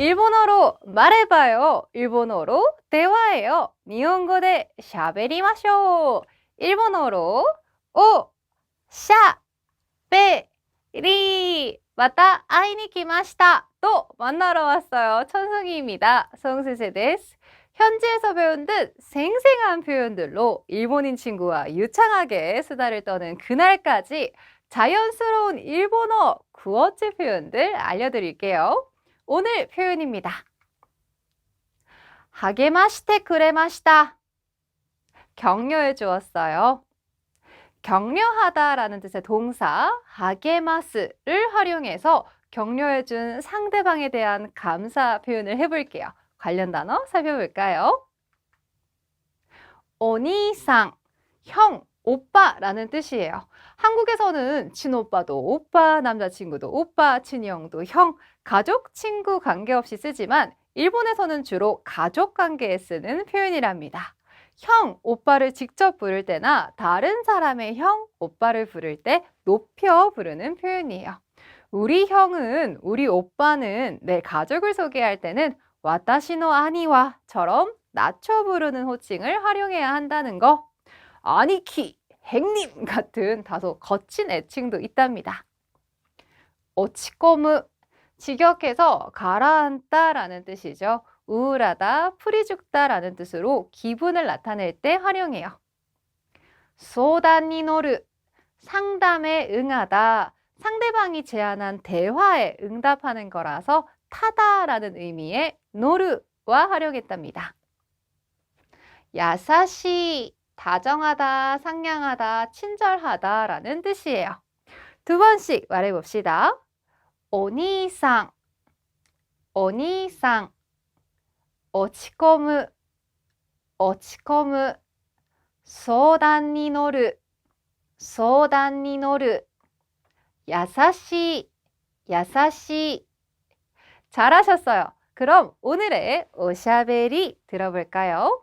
일본어로 말해봐요. 일본어로 대화해요. 일본어で 샤베리마쇼. 일본어로 오, 샤, 베, 리. 마타 아이니 키마시타. 또 만나러 왔어요. 천승희입니다. 성세세 데스. 현지에서 배운 듯 생생한 표현들로 일본인 친구와 유창하게 수다를 떠는 그날까지 자연스러운 일본어 구어체 표현들 알려드릴게요. 오늘 표현입니다. 하게마시테 그레마시다. 격려해 주었어요. 격려하다라는 뜻의 동사 하게마스를 활용해서 격려해 준 상대방에 대한 감사 표현을 해볼게요. 관련 단어 살펴볼까요? 오니상, 형, 오빠라는 뜻이에요. 한국에서는 친오빠도 오빠, 남자친구도 오빠, 친형도 형, 가족, 친구 관계없이 쓰지만 일본에서는 주로 가족 관계에 쓰는 표현이랍니다. 형, 오빠를 직접 부를 때나 다른 사람의 형, 오빠를 부를 때 높여 부르는 표현이에요. 우리 형은, 우리 오빠는 내 가족을 소개할 때는 와타시노 아니와처럼 낮춰 부르는 호칭을 활용해야 한다는 거. 아니키, 행님 같은 다소 거친 애칭도 있답니다. 오치코무, 직역해서 가라앉다라는 뜻이죠. 우울하다, 풀이 죽다라는 뜻으로 기분을 나타낼 때 활용해요. 소단니 노르, 상담에 응하다, 상대방이 제안한 대화에 응답하는 거라서 타다라는 의미의 노르와 활용했답니다. 야사시, 다정하다, 상냥하다, 친절하다 라는 뜻이에요. 두 번씩 말해 봅시다. 오니상, 오니상, 어치코무, 어치코무, 소단니 노르, 소단니 노르, 야사시, 야사시. 잘하셨어요. 그럼 오늘의 오샤벨이 들어볼까요?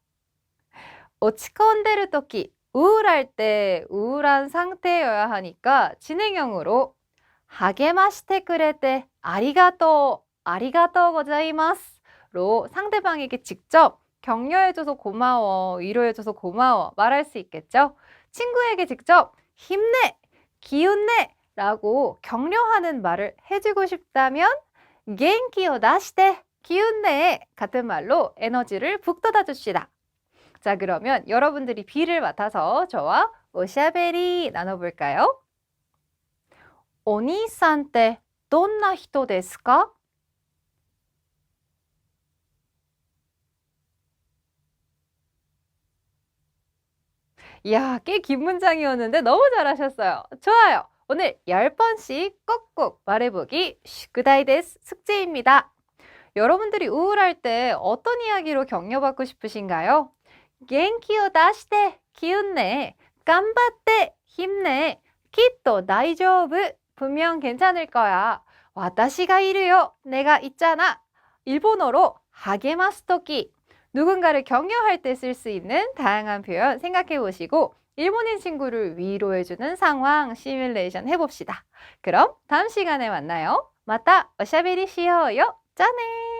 오치콘데르 토끼, 우울할 때 우울한 상태여야 하니까 진행형으로 하게마시테 그레테 아리가또, 아리가또 고자이마스로 상대방에게 직접 격려해줘서 고마워, 위로해줘서 고마워 말할 수 있겠죠? 친구에게 직접 힘내, 기운내 라고 격려하는 말을 해주고 싶다면 겐키오 다시테 기운내 같은 말로 에너지를 북돋아 줍시다. 자, 그러면 여러분들이 비를 맡아서 저와 오샤베리 나눠볼까요? 오니산테 돈나 히토 데스까? 이야, 꽤 긴 문장이었는데 너무 잘하셨어요. 좋아요. 오늘 10번씩 꼭꼭 말해보기 슈크다이 데스 숙제입니다. 여러분들이 우울할 때 어떤 이야기로 격려받고 싶으신가요? 겐키오 다시테 기운내 깜바떼 힘내 다이조브 분명 괜찮을 거야. 와타시가 이르요 내가 있잖아. 일본어로 하게마스토키 누군가를 격려할 때 쓸 수 있는 다양한 표현 생각해 보시고 일본인 친구를 위로해주는 상황 시뮬레이션 해봅시다. 그럼 다음 시간에 만나요. 마타 오샤베리 시어요. 짠해!